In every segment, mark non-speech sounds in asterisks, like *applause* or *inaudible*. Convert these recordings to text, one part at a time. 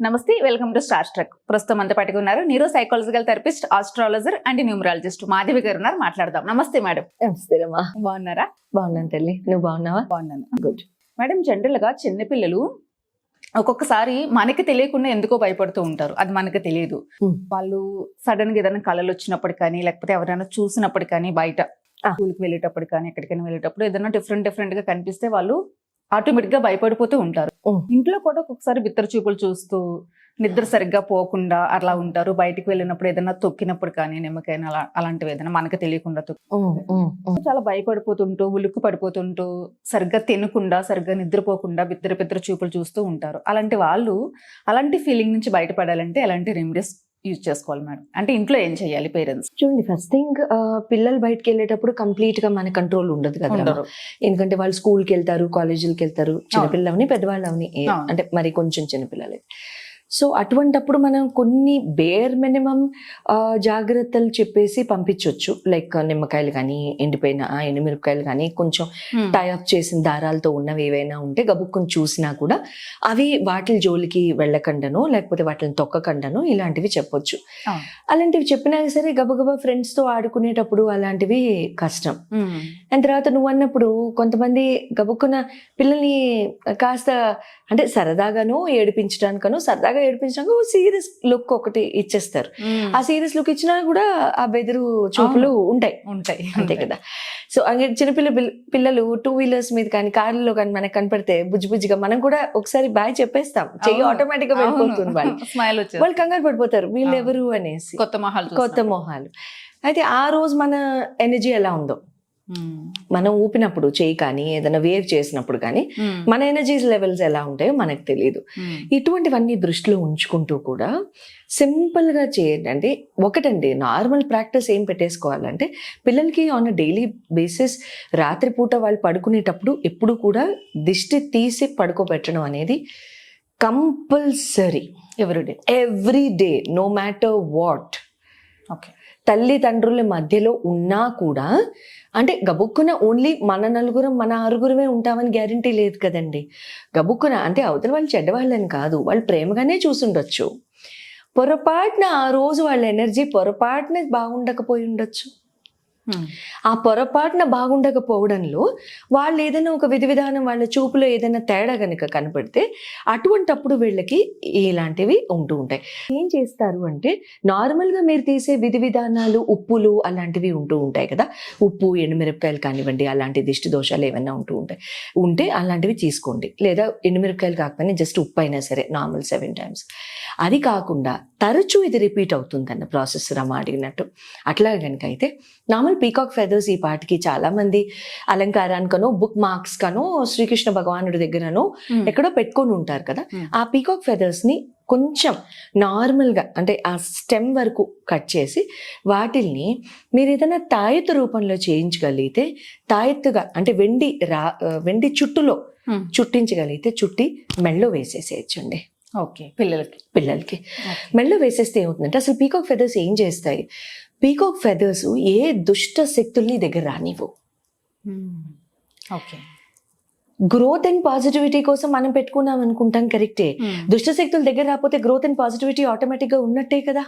నమస్తే welcome to star truck. ప్రస్తుతం అంత పట్టుకు ఉన్నారు neuro psychological therapist astrologer and numerologist Madhavi garu ఉన్నారు. మాట్లాడదాం. నమస్తే మేడం. నమస్తేరమ్మా బాగున్నారా? బాగున్నాను తల్లి. నువ్వు బాగున్నావా? బాగున్నాను. గుడ్. మేడం జనరల్గా చిన్నపిల్లలు ఒక్కొక్కసారి మనకి తెలియకుండా ఎందుకో భయపడుతూ ఉంటారు. అది మనకి తెలియదు. వాళ్ళు సడన్గా ఏదైనా కళలు వచ్చినప్పుడు కానీ లేకపోతే ఎవరైనా చూసినప్పుడు కానీ బయట. స్కూల్కి వెళ్ళేటప్పుడు కానీ ఎక్కడికైనా వెళ్ళేటప్పుడు ఏదైనా డిఫరెంట్ డిఫరెంట్గా కనిపిస్తే వాళ్ళు ఆటోమేటిక్గా భయపడిపోతూ ఉంటారు. ఇంట్లో కూడా ఒక్కొక్కసారి బిత్తర చూపులు చూస్తూ నిద్ర సరిగ్గా పోకుండా అలా ఉంటారు బయటికి వెళ్ళినప్పుడు ఏదైనా తొక్కినప్పుడు కానీ నిమ్మకాయన అలా అలాంటివి ఏదైనా మనకు తెలియకుండా. చాలా భయపడిపోతుంటూ ఉలుక్కు పడిపోతుంటూ సరిగ్గా తినకుండా సరిగ్గా నిద్రపోకుండా బిద్దర బిద్దర చూపులు చూస్తూ ఉంటారు అలాంటి వాళ్ళు అలాంటి ఫీలింగ్ నుంచి బయటపడాలంటే ఎలాంటి రెమెడీస్ యూజ్ చేసుకోవాలి మేడం. అంటే ఇంట్లో ఏం చేయాలి పేరెంట్స్? చూడండి ఫస్ట్ థింగ్ పిల్లలు బయటకు వెళ్ళేటప్పుడు కంప్లీట్గా మన కంట్రోల్ ఉండదు కదా ఎందుకంటే వాళ్ళు స్కూల్కి వెళ్తారు కాలేజీలకి వెళ్తారు చిన్నపిల్లవని పెద్దవాళ్ళు అవును. అంటే మరి కొంచెం చిన్నపిల్లలే. సో అటువంటప్పుడు మనం కొన్ని బేర్ మినిమం జాగ్రత్తలు చెప్పేసి పంపించవచ్చు లైక్ నిమ్మకాయలు కానీ ఎండిపోయిన ఎండుమిరపకాయలు కానీ కొంచెం Hmm. టై అప్ చేసిన దారాలతో ఉన్నవి ఏవైనా ఉంటే గబుక్కుని చూసినా కూడా అవి వాటి జోలికి వెళ్ళకుండాను లేకపోతే వాటిని తొక్కకుండాను ఇలాంటివి చెప్పొచ్చు. అలాంటివి చెప్పినా సరే గబగబా ఫ్రెండ్స్తో ఆడుకునేటప్పుడు అలాంటివి కష్టం Hmm. అండ్ తర్వాత నువ్వు అన్నప్పుడు కొంతమంది గబుక్కున పిల్లల్ని కాస్త అంటే సరదాగాను ఏడిపించడానికను సరదాగా ఏడిపించడానికి సీరియస్ లుక్ ఒకటి ఇచ్చేస్తారు. ఆ సీరియస్ లుక్ ఇచ్చినా కూడా ఆ బెదిరు చూపులు ఉంటాయి. ఉంటాయి. అంతే కదా. సో అంగే చిన్నపిల్ల పిల్ల- పిల్లలు టూ వీలర్స్ మీద కానీ కార్లలో కానీ మనకు కనపడితే బుజ్జి బుజ్జిగా మనం కూడా ఒకసారి బాయ్ చెప్పేస్తాం. చెయ్యి. ఆటోమేటిక్గా వెళ్ళిపోతుంది వాళ్ళు. *laughs* వాళ్ళు కంగారు పడిపోతారు. వీళ్ళు. ఎవరు అనేసి. కొత్త మొహాలు కొత్త. మొహాలు. అయితే ఆ రోజు మన ఎనర్జీ ఎలా ఉందో. మనం ఊపినప్పుడు చేయి కానీ ఏదైనా వేవ్ చేసినప్పుడు కానీ. మన ఎనర్జీస్ లెవెల్స్ ఎలా ఉంటాయో మనకు తెలియదు. ఇటువంటివన్నీ దృష్టిలో ఉంచుకుంటూ కూడా సింపుల్గా చేయండి. అంటే ఒకటండి నార్మల్ ప్రాక్టీస్ ఏం పెట్టేసుకోవాలంటే పిల్లలకి ఆన్ డైలీ బేసిస్ రాత్రిపూట వాళ్ళు పడుకునేటప్పుడు ఎప్పుడు కూడా దిష్టి తీసి పడుకోబెట్టడం అనేది compulsory everyday every day no matter what okay తల్లిదండ్రుల మధ్యలో ఉన్నా కూడా అంటే గబుక్కున ఓన్లీ మన నలుగురం మన ఆరుగురమే ఉంటామని గ్యారంటీ లేదు కదండి. గబుక్కున అంటే అవతల వాళ్ళు చెడ్డవాళ్ళని కాదు వాళ్ళు ప్రేమగానే చూసుండొచ్చు. పొరపాటున ఆ రోజు వాళ్ళ ఎనర్జీ పొరపాటున బాగుండకపోయి ఉండొచ్చు. Hmm. ఆ పొరపాటున బాగుండకపోవడంలో వాళ్ళు ఏదైనా ఒక విధి విధానం వాళ్ళ చూపులో ఏదైనా తేడా కనుక కనపడితే అటువంటప్పుడు వీళ్ళకి ఇలాంటివి ఉంటూ ఉంటాయి. ఏం చేస్తారు అంటే నార్మల్గా మీరు తీసే విధి విధానాలు ఉప్పులు అలాంటివి ఉంటూ ఉంటాయి కదా. ఉప్పు ఎండుమిరపకాయలు కానివ్వండి అలాంటి దిష్టి దోషాలు ఏమైనా ఉంటూ ఉంటాయి. ఉంటే అలాంటివి తీసుకోండి. లేదా ఎండుమిరపకాయలు కాకపోయినా జస్ట్ ఉప్పు అయినా సరే నార్మల్ సెవెన్ టైమ్స్. అది కాకుండా తరచూ ఇది రిపీట్ అవుతుందన్న ప్రాసెస్ రమ అడిగినట్టు. అట్లా కనుక అయితే నార్మల్ పీకాక్ ఫెదర్స్ ఈ పాటికి చాలా మంది అలంకారానికనో బుక్ మార్క్స్ కనో శ్రీకృష్ణ భగవానుడి దగ్గరనో Hmm. ఎక్కడో పెట్టుకొని ఉంటారు కదా Hmm. ఆ పీకాక్ ఫెదర్స్ని కొంచెం నార్మల్గా అంటే ఆ స్టెమ్ వరకు కట్ చేసి వాటిల్ని మీరు ఏదైనా తాయెత్తు రూపంలో చేయించగలిగితే తాయెత్తుగా అంటే వెండి రా వెండి చుట్టులో Hmm. చుట్టించగలిగితే చుట్టి మెళ్ళో వేసేసేయచ్చండి ఓకే పిల్లలకి పిల్లలకి మెళ్ళో వేసేస్తే ఏమవుతుందంటే అసలు పీకాక్ ఫెదర్స్ ఏం చేస్తాయి పీకాక్ ఫెదర్స్ ఏ దుష్ట శక్తుల్ని దగ్గర రానివ్వు Hmm. Okay growth and positivity కోసం మనం పెట్టుకున్నాం అనుకుంటాం కరెక్టే Hmm. దుష్ట శక్తుల దగ్గర రాకపోతే గ్రోత్ అండ్ పాజిటివిటీ ఆటోమేటిక్గా ఉన్నట్టే కదా?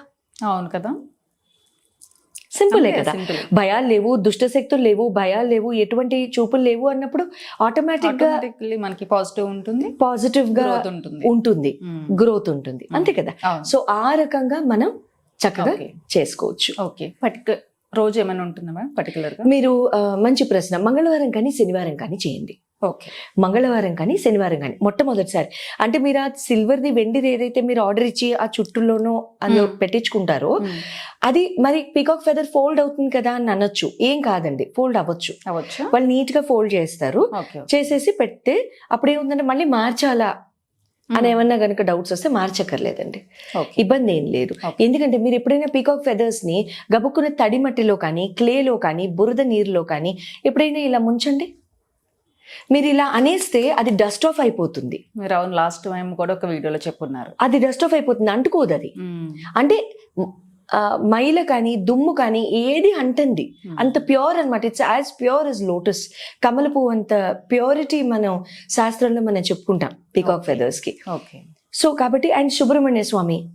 అవును కదా? సింపులే కదా. భయాలు లేవు దుష్ట శక్తులు లేవు భయాలు లేవు ఎటువంటి చూపులు లేవు అన్నప్పుడు ఆటోమేటిక్గా మనకి పాజిటివ్ ఉంటుంది పాజిటివ్గా గ్రోత్ ఉంటుంది. ఉంటుంది. Hmm. గ్రోత్ ఉంటుంది. అంతే కదా? సో ఆ రకంగా మనం చక్కగా చేసుకోవచ్చు. ఓకే. పర్టికులర్ రోజు ఏమైనా ఉంటుందా మేడం పర్టికులర్గా మీరు మంచి ప్రశ్న. మంగళవారం కానీ శనివారం కానీ చేయండి. ఓకే. మంగళవారం కానీ శనివారం కానీ మొట్టమొదటిసారి. అంటే మీరు ఆ సిల్వర్ది వెండిది ఏదైతే మీరు ఆర్డర్ ఇచ్చి ఆ చుట్టులోనో అందులో. పెట్టించుకుంటారో అది మరి పికాక్ ఫెదర్ ఫోల్డ్ అవుతుంది కదా అని అనొచ్చు. ఏం కాదండి. ఫోల్డ్ అవ్వచ్చు. అవ్వచ్చు. వాళ్ళు నీట్గా ఫోల్డ్ చేస్తారు. చేసేసి పెడితే అప్పుడు ఏముందంటే మళ్ళీ మార్చాలా అని ఏమన్నా కనుక డౌట్స్ వస్తే మార్చక్కర్లేదండి. ఓకే ఇబ్బంది ఏం లేదు. ఎందుకంటే మీరు ఎప్పుడైనా పీకాక్ ఫెదర్స్ని గబుక్కున్న తడి మట్టిలో కానీ క్లేలో కానీ బురద నీరులో కానీ ఎప్పుడైనా ఇలా ముంచండి? మీరు ఇలా అనేస్తే అది డస్ట్ ఆఫ్ అయిపోతుంది. మీరు అవును లాస్ట్ టైం కూడా ఒక వీడియోలో చెప్పున్నారు. అది డస్ట్ ఆఫ్ అయిపోతుంది అంటుకోదు అది అంటే ఆ, మైల కానీ దుమ్ము కానీ ఏది అంటుంది. అంత ప్యూర్ అనమాట it's as pure as lotus కమల పువ్వు అంత ప్యూరిటీ మనం శాస్త్రంలో మనం చెప్పుకుంటాం. పీకాక్. ఫెదర్స్కి ఓకే సో కాబట్టి అండ్ సుబ్రహ్మణ్య స్వామి.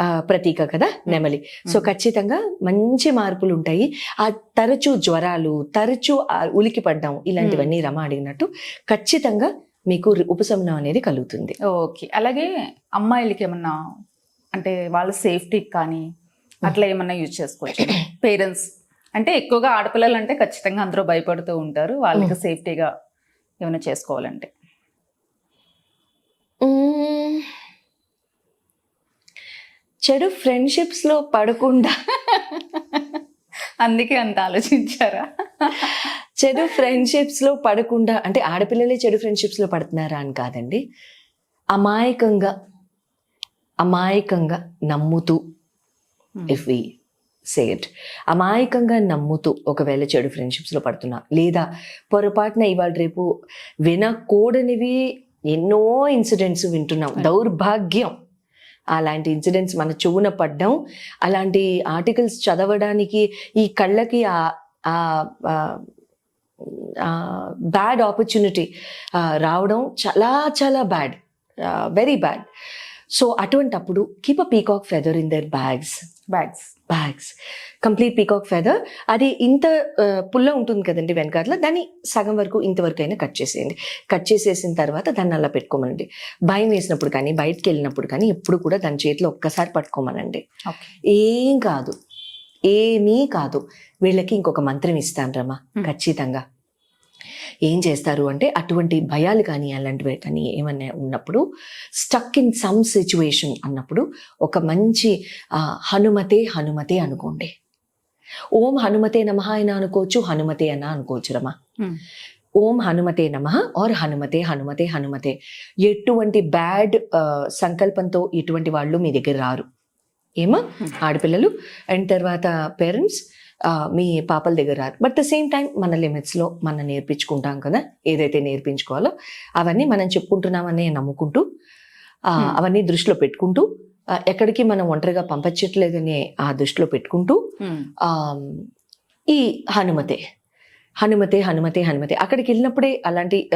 ఆ, ప్రతీక కదా నెమలి. సో. ఖచ్చితంగా మంచి మార్పులు ఉంటాయి ఆ తరచూ జ్వరాలు తరచూ ఉలికి పడ్డం ఇలాంటివన్నీ రమ అడిగినట్టు ఖచ్చితంగా మీకు ఉపశమనం అనేది కలుగుతుంది. ఓకే అలాగే అమ్మాయిలకి ఏమన్నా అంటే వాళ్ళ సేఫ్టీకి కానీ అట్లా ఏమన్నా యూజ్ చేసుకోవచ్చు. పేరెంట్స్ అంటే ఎక్కువగా ఆడపిల్లలు అంటే ఖచ్చితంగా అందరూ భయపడుతూ ఉంటారు. వాళ్ళకి సేఫ్టీగా ఏమైనా చేసుకోవాలంటే. చెడు ఫ్రెండ్షిప్స్లో పడకుండా. అందుకే అంత ఆలోచించారా? చెడు ఫ్రెండ్షిప్స్లో పడకుండా అంటే ఆడపిల్లలే చెడు ఫ్రెండ్షిప్స్లో పడుతున్నారా అని కాదండి. అమాయకంగా అమాయకంగా నమ్ముతూ ఇఫ్ వి సేట్ అమాయకంగా నమ్ముతూ ఒకవేళ చెడు ఫ్రెండ్షిప్స్లో పడుతున్నా లేదా పొరపాటున ఇవాళ రేపు వినకూడనివి ఎన్నో ఇన్సిడెంట్స్ వింటున్నాం. దౌర్భాగ్యం. అలాంటి ఇన్సిడెంట్స్ మన చెవున పడ్డం అలాంటి ఆర్టికల్స్ చదవడానికి ఈ కళ్ళకి బ్యాడ్ ఆపర్చునిటీ రావడం చాలా చాలా బ్యాడ్ వెరీ బ్యాడ్ సో అటువంటప్పుడు keep a peacock feather in their bags bags bags complete peacock feather అది ఇంత పుల్ల ఉంటుంది కదండి వెనకాతల దాన్ని సగం వరకు ఇంతవరకు అయినా కట్ చేసేయండి. కట్ చేసేసిన తర్వాత దాన్ని అలా పెట్టుకోమనండి. భయం వేసినప్పుడు కానీ బయటకు వెళ్ళినప్పుడు కానీ ఎప్పుడు కూడా దాని చేతిలో ఒక్కసారి పట్టుకోమనండి. ఏం కాదు. ఏమీ కాదు. వీళ్ళకి ఇంకొక మంత్రం ఇస్తాను రమ్మా. ఖచ్చితంగా. ఏం చేస్తారు అంటే అటువంటి భయాలు కానీ అలాంటివి కానీ ఏమన్నా ఉన్నప్పుడు స్టక్ ఇన్ సమ్ సిచ్యువేషన్ అన్నప్పుడు ఒక మంచి హనుమతే హనుమతే అనుకోండి. ఓం హనుమతే నమ అయినా అనుకోవచ్చు హనుమతే అన్న అనుకోవచ్చు రమా. Hmm. ఓం హనుమతే నమ ఆర్ హనుమతే హనుమతే హనుమతే. ఎటువంటి బ్యాడ్ సంకల్పంతో ఇటువంటి వాళ్ళు మీ దగ్గర రారు. ఏమా? Hmm. ఆడపిల్లలు అండ్ తర్వాత పేరెంట్స్ మీ పాపల దగ్గర రారు బట్ ద సేమ్ టైం మన లిమిట్స్లో మనం నేర్పించుకుంటాం కదా ఏదైతే నేర్పించుకోవాలో అవన్నీ మనం చెప్పుకుంటున్నామని నమ్ముకుంటూ Hmm. అవన్నీ దృష్టిలో పెట్టుకుంటూ ఎక్కడికి మనం ఒంటరిగా పంపించట్లేదని ఆ దృష్టిలో పెట్టుకుంటూ. ఆమ్, ఈ హనుమతే హనుమతే హనుమతే హనుమతే. అక్కడికి వెళ్ళినప్పుడే అలాంటి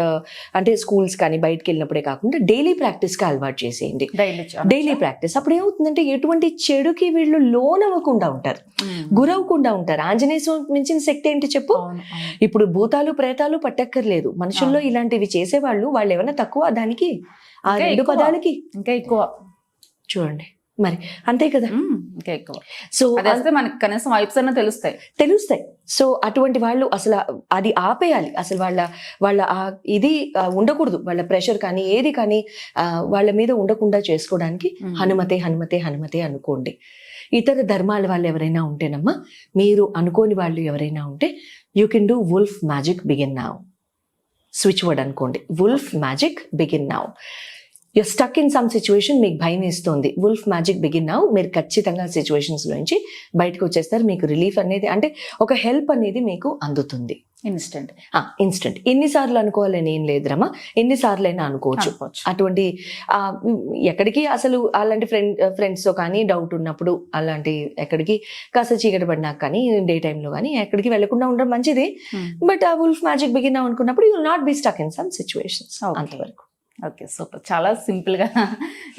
అంటే స్కూల్స్ కానీ బయటకు వెళ్ళినప్పుడే కాకుండా డైలీ ప్రాక్టీస్కి అలవాటు చేసేయండి. Daily practice. అప్పుడు ఏమవుతుందంటే ఎటువంటి చెడుకి వీళ్ళు లోన్ అవ్వకుండా ఉంటారు. గురవ్వకుండా ఉంటారు. ఆంజనేయ స్వామికి మించిన శక్తి ఏంటి చెప్పు. ఇప్పుడు భూతాలు ప్రేతాలు పట్టక్కర్లేదు. మనుషుల్లో. ఇలాంటివి చేసేవాళ్ళు వాళ్ళు ఏమైనా తక్కువ దానికి ఆ రెండు. పదాలకి? ఇంకా ఎక్కువ. చూడండి. మరి అంతే కదా? ఇంకా ఎక్కువ. సో అది మనకి కనీసం వైబ్స్ అన్న తెలుస్తాయి. తెలుస్తాయి. సో అటువంటి వాళ్ళు అసలు అది ఆపేయాలి. అసలు వాళ్ళ వాళ్ళ ఇది ఉండకూడదు. వాళ్ళ ప్రెషర్ కానీ ఏది కానీ వాళ్ళ మీద ఉండకుండా చేసుకోవడానికి. హనుమతే హనుమతే హనుమతే అనుకోండి. ఇతర ధర్మాల వాళ్ళు ఎవరైనా ఉంటేనమ్మా మీరు అనుకోని వాళ్ళు ఎవరైనా ఉంటే you can do wolf magic begin now switch word అనుకోండి wolf magic begin now you stuck in some situation మీకు భయం వేస్తుంది. వుల్ఫ్ మ్యాజిక్ బిగిన్ నావ్ మీరు ఖచ్చితంగా సిచ్యువేషన్స్ నుంచి బయటకు వచ్చేస్తారు. మీకు రిలీఫ్ అనేది అంటే ఒక హెల్ప్ అనేది మీకు అందుతుంది. ఇన్స్టెంట్ ఇన్స్టెంట్ ఎన్నిసార్లు అనుకోవాలని ఏం లేదురమ్మా ఎన్నిసార్లు అయినా అనుకోవచ్చు. అటువంటి ఎక్కడికి అసలు అలాంటి ఫ్రెండ్ ఫ్రెండ్స్తో కానీ డౌట్ ఉన్నప్పుడు అలాంటి ఎక్కడికి కాస్త చీకటి పడినాక కానీ డే టైంలో కానీ ఎక్కడికి వెళ్ళకుండా ఉండడం మంచిది. బట్ ఆ వుల్ఫ్ మ్యాజిక్ బిగిన్ అనుకున్నప్పుడు you not be stuck in some situations. అంతవరకు. Okay super. చాలా సింపుల్గా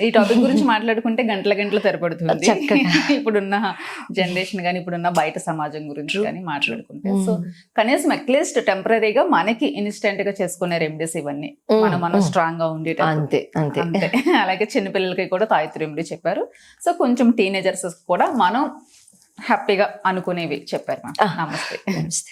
ఈ టాపిక్ గురించి *laughs* మాట్లాడుకుంటే గంటల గంటలు తెరపడుతుంది. *laughs* ఇప్పుడున్న జనరేషన్ కానీ ఇప్పుడున్న బయట సమాజం గురించి. కానీ మాట్లాడుకుంటే. సో కనీసం అట్లీస్ట్ టెంపరీగా మనకి ఇన్స్టెంట్గా చేసుకునే రెమెడీస్ ఇవన్నీ. Mm, మనం మనం. స్ట్రాంగ్గా ఉండేటట్టు అంతే అంతే. అంతే. *laughs* అలాగే చిన్నపిల్లలకి కూడా తాయితు రెమెడీ చెప్పారు. సో కొంచెం టీనేజర్స్ కూడా మనం హ్యాపీగా అనుకునేవి చెప్పారు. నమస్తే. నమస్తే.